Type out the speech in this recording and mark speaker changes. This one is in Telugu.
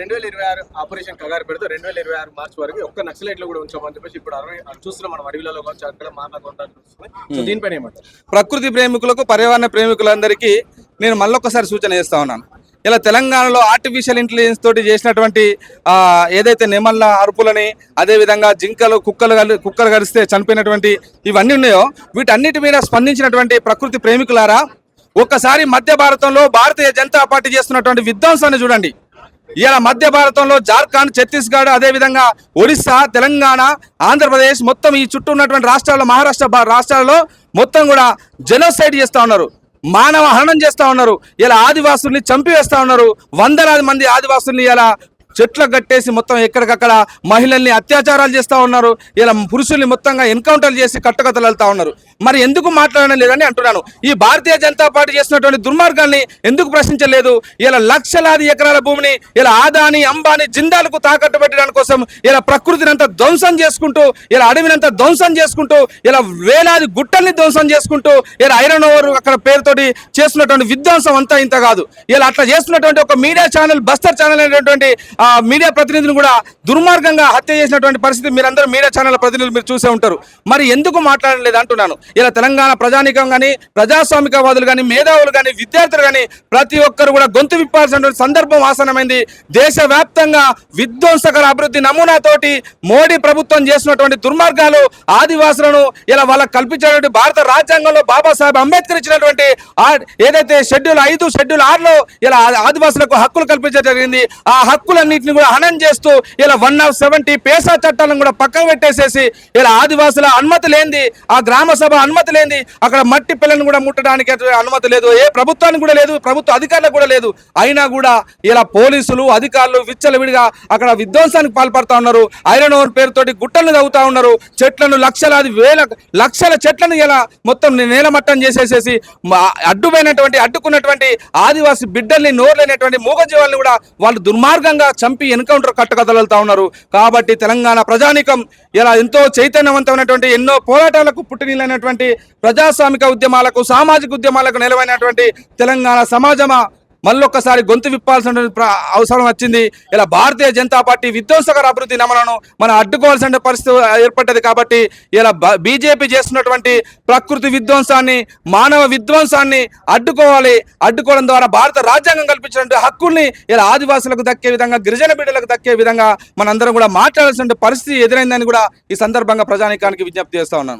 Speaker 1: రెండు వేల ఇరవై ఆరు ఆపరేషన్ కగారు పెడితే రెండు వేల ఇరవై ఆరు మార్చ్ వరకు ఒక్క నక్సలైట్లు కూడా ఉంచామని చెప్పేసి ఇప్పుడు అరవై చూస్తున్నాం మనం అడవిలలో కావచ్చు అక్కడ సో దీనిపైన ఏమంటారు?
Speaker 2: ప్రకృతి ప్రేమికులకు పర్యావరణ ప్రేమికులందరికీ నేను మళ్ళొక్కసారి సూచన చేస్తా ఉన్నాను. ఇలా తెలంగాణలో ఆర్టిఫిషియల్ ఇంటెలిజెన్స్ తోటి చేసినటువంటి ఆ, ఏదైతే నెమళ్ళ అరుపులని అదేవిధంగా జింకలు కుక్కలు కుక్కలు గరిస్తే చనిపోయినటువంటి ఇవన్నీ ఉన్నాయో వీటన్నిటి మీద స్పందించినటువంటి ప్రకృతి ప్రేమికులారా ఒక్కసారి మధ్య భారతంలో భారతీయ జనతా పార్టీ చేస్తున్నటువంటి విధ్వంసాన్ని చూడండి. ఇలా మధ్య భారతంలో జార్ఖండ్ ఛత్తీస్గఢ్ అదేవిధంగా ఒరిస్సా తెలంగాణ ఆంధ్రప్రదేశ్ మొత్తం ఈ చుట్టూ ఉన్నటువంటి రాష్ట్రాల్లో మహారాష్ట్ర రాష్ట్రాల్లో మొత్తం కూడా జెనోసైడ్ చేస్తూ ఉన్నారు. మానవ హరణం చేస్తూ ఉన్నారు. ఇలా ఆదివాసుల్ని చంపివేస్తా ఉన్నారు. వందలాది మంది ఆదివాసుల్ని ఇలా చెట్లు కట్టేసి మొత్తం ఎక్కడికక్కడ మహిళల్ని అత్యాచారాలు చేస్తా ఉన్నారు. ఇలా పురుషుల్ని మొత్తంగా ఎన్కౌంటర్ చేసి కట్టకథలు వెళ్తా ఉన్నారు. మరి ఎందుకు మాట్లాడడం లేదని అంటున్నాను. ఈ భారతీయ జనతా పార్టీ చేసినటువంటి దుర్మార్గాన్ని ఎందుకు ప్రశ్నించలేదు? ఇలా లక్షలాది ఎకరాల భూమిని ఇలా ఆదాని అంబాని జిందాలకు తాకట్టు పెట్టడానికి కోసం ఇలా ప్రకృతిని అంతా ధ్వంసం చేసుకుంటూ ఇలా అడవినంతా ధ్వంసం చేసుకుంటూ ఇలా వేలాది గుట్టల్ని ధ్వంసం చేసుకుంటూ ఇలా ఐరన్ ఓవర్ అక్కడ పేరుతోటి చేస్తున్నటువంటి విధ్వంసం అంతా ఇంత కాదు. ఇలా అట్లా చేస్తున్నటువంటి ఒక మీడియా ఛానల్ బస్తర్ ఛానల్ అనేటువంటి మీడియా ప్రతినిధిని కూడా దుర్మార్గంగా హత్య చేసినటువంటి పరిస్థితి మీరందరూ మీడియా ఛానల్ ప్రతినిధులు మీరు చూసే ఉంటారు. మరి ఎందుకు మాట్లాడలేదు అంటున్నాను. ఇలా తెలంగాణ ప్రజానీకం కానీ ప్రజాస్వామికవాదులు కానీ మేధావులు కానీ విద్యార్థులు కానీ ప్రతి ఒక్కరు కూడా గొంతు విప్పాల్సినటువంటి సందర్భం ఆసనమైంది దేశవ్యాప్తంగా విధ్వంసకర అభివృద్ధి నమూనాతోటి మోడీ ప్రభుత్వం చేసినటువంటి దుర్మార్గాలు ఆదివాసులను ఇలా వాళ్ళకు కల్పించినటువంటి భారత రాజ్యాంగంలో బాబాసాహెబ్ అంబేద్కర్ ఇచ్చినటువంటి ఏదైతే షెడ్యూల్ ఐదు షెడ్యూల్ ఆరులో ఇలా ఆదివాసులకు హక్కులు కల్పించడం జరిగింది ఆ హక్కులన్నింటినీ కూడా హననం చేస్తూ ఇలా వన్ ఆఫ్ సెవెంటీ పేసా చట్టాలను కూడా పక్కన పెట్టేసేసి ఇలా ఆదివాసుల అనుమతి లేనిది ఆ గ్రామ సభ అనుమతి లేనిది అక్కడ మట్టి పిల్లలను కూడా ముట్టడానికి అనుమతి లేదు. ఏ ప్రభుత్వానికి కూడా లేదు ప్రభుత్వ అధికారులకు కూడా లేదు. అయినా కూడా ఇలా పోలీసులు అధికారులు విచ్చలవిడిగా అక్కడ విధ్వంసానికి పాల్పడతా ఉన్నారు. ఐరన్ ఓవర్ పేరుతోటి గుట్టలను తవ్వుతా ఉన్నారు. చెట్లను లక్షలాది వేల లక్షల చెట్లను ఇలా మొత్తం నేలమట్టం చేసేసేసి అడ్డుపోయినటువంటి అడ్డుకున్నటువంటి ఆదివాసి బిడ్డల్ని నోర్లేనటువంటి మూగజీవాల్ని కూడా వాళ్ళు దుర్మార్గంగా చంపి ఎన్కౌంటర్ కట్టకదలుతా ఉన్నారు. కాబట్టి తెలంగాణ ప్రజానికం ఇలా ఎంతో చైతన్యవంతమైనటువంటి ఎన్నో పోరాటాలకు పుట్టినీళ్ళైనటువంటి ప్రజాస్వామిక ఉద్యమాలకు సామాజిక ఉద్యమాలకు నిలవైనటువంటి తెలంగాణ సమాజమా? మళ్ళొక్కసారి గొంతు విప్పాల్సిన అవసరం వచ్చింది. ఇలా భారతీయ జనతా పార్టీ విధ్వంసకర అభివృద్ధి నమలను మనం అడ్డుకోవాల్సిన పరిస్థితి ఏర్పడ్డది కాబట్టి ఇలా బీజేపీ చేస్తున్నటువంటి ప్రకృతి విధ్వంసాన్ని మానవ విధ్వంసాన్ని అడ్డుకోవాలి. అడ్డుకోవడం ద్వారా భారత రాజ్యాంగం కల్పించినటువంటి హక్కుల్ని ఇలా ఆదివాసులకు దక్కే విధంగా గిరిజన బిడ్డలకు దక్కే విధంగా మనందరం కూడా మాట్లాడాల్సిన పరిస్థితి ఎదురైందని కూడా ఈ సందర్భంగా ప్రజానికానికి విజ్ఞప్తి చేస్తా ఉన్నాను.